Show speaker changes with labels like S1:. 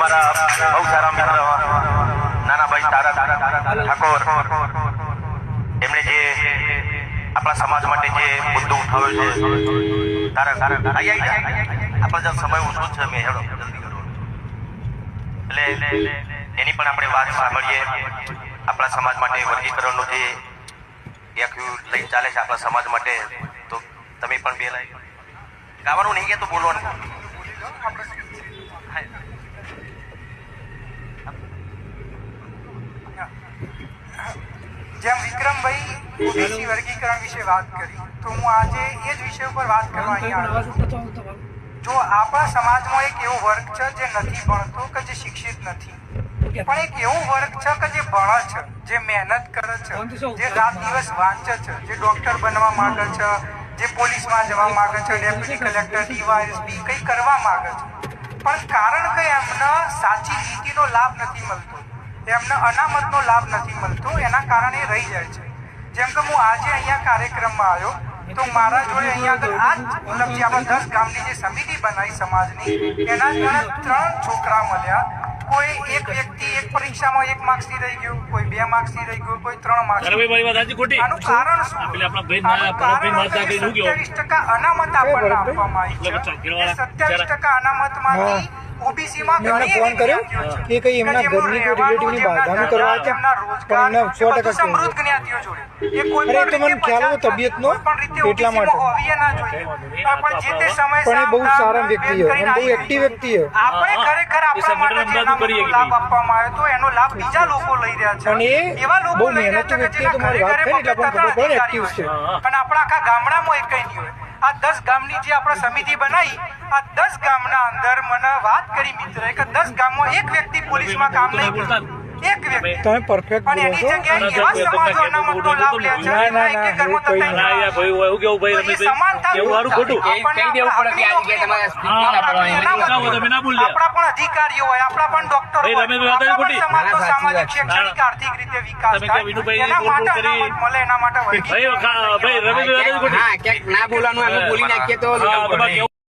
S1: મારા બહુ સારા મિત્ર નાનાભાઈ તારા ઠાકોર. એમણે જે આપણા સમાજ માટે જે મુદ્દો ઉઠાવ્યો છે. તારા તારા આઈ આઈ આપણો જે સમય ઓછો છે મેં હેડો, જલ્દી એટલે એની પણ આપણે વાત સાંભળીએ. આપણા સમાજ માટે વર્ગીકરણનું જે એ લઈ ચાલે છે આપણા સમાજ માટે, તો તમે પણ બે લાઈ ગાવાનું નહીં કે તો બોલવાનું.
S2: જેમ વિક્રમભાઈ ઓબીસી વર્ગીકરણ વિશે વાત કરી તો હું આજે એ જ વિષય ઉપર વાત કરવા અહીંયા આવ્યો જો આપણા સમાજમાં એક એવો વર્ગ છે જે નથી ભણતો કે જે શિક્ષિત નથી પણ એક એવો વર્ગ છે કે જે ભણે છે જે મહેનત કરે છે જે રાત દિવસ વાંચે છે જે ડોક્ટર બનવા માંગે છે જે પોલીસમાં જવા માંગે છે ડેપ્યુટી કલેક્ટર ડીવાયએસપી કંઈ કરવા માંગે છે. પણ કારણ કે એમને સાચી નીતિનો લાભ નથી મળતો. એમને અનામતનો લાભ નથી મળતો એના કારણે રહી જાય છે. જેમ કે હું આજે અહીંયા કાર્યક્રમમાં આવ્યો તો મારા જોડે અહીંયા આગળ આ જ મતલબ આપણે દસ ગામની જે સમિતિ બનાવી સમાજની એના જ ત્રણ છોકરા મળ્યા. કોઈ એક વ્યક્તિ એક પરીક્ષામાં એક માર્ક્સથી રહી ગયું કોઈ બે માર્ક્સથી રહી ગયું કોઈ ત્રણ માર્ક્સ
S3: મારી વાત સાચી ખોટી.
S2: આનું કારણ શું?
S3: પેલા આપણા ભાઈ ના-
S2: આનું
S3: ભરતભાઈ
S2: કારણ
S3: મારતા
S2: હતું કે
S3: કઈ શું કહેવાય?
S2: 27% અનામત આપણને આપવામાં આવી છે. સત્યાવીસ ટકા અનામતમાંથી ઓબીસીમાં
S4: મેં એમને ફોન કર્યો કે કઈ એમના ઘરની કોઈ રિલેટિવની બાંધવાનું કરવા હતા પણ એમને સો ટકા કહેવું
S2: સમૃદ્ધ જ્ઞાતિઓ જોડે એ કોઈ
S4: અરે, તો મને ખ્યાલ હતો તબિયતનો,
S2: પણ
S4: એટલા માટે.
S2: હોવી એ ના જોઈએ. પણ જે તે સમયે
S4: એ બહુ સારા વ્યક્તિ છે. અને બહુ એક્ટિવ વ્યક્તિ છે.
S3: એ
S4: અને એ
S2: એવા લોકો
S4: બહુ
S2: લઈ રહ્યા છે
S4: મહેનતુ વ્યક્તિ તો મારી વાત
S2: ઘરે
S4: એટલે આપણને ખબર પડે એક્ટિવ છે.
S2: પણ આપણા આખા ગામડામાં એક કઈ નહીં હોય આ દસ ગામની જે આપણે સમિતિ બનાવી આ દસ ગામના અંદર મને વાત કરી મિત્ર કે દસ ગામમાં એક વ્યક્તિ પોલીસમાં કામ નહીં કરતું એક વ્યક્તિ.
S4: તમે પરફેક્ટ
S2: પણ એની જગ્યાએ એવા સમાજો અનામતનો લાભ લે છે.
S4: ના, ના,
S2: એના એક એક
S4: ના,
S2: ઘરમાં
S4: કોઈ
S3: ના યાર ભાઈ એવું કેવું ભાઈ
S2: તો સમાનતા
S3: કેવું સારું ખોટું?
S5: કહી દેવું પડે કે આ જગ્યાએ તમારે સ્પીચ ના કરવાની.
S3: તમે ના બોલ
S2: આપણા પણ અધિકારીઓ હોય આપણા પણ ડોક્ટરો હોય.
S3: રમેશભાઈ વાત ખોટી.
S2: પણ સમાજનો
S5: ના, સાચી
S2: સામાજિક શૈક્ષણિક આર્થિક રીતે વિકાસ
S3: તમે કહો વિનુભાઈ બોલ બોલ કરી.
S2: મળે એના માટે
S3: ભાઈ ભાઈ રમેશભાઈ વાત ખોટી.
S5: હા ક્યાંક ના બોલવાનું અમે બોલી નાખીએ તો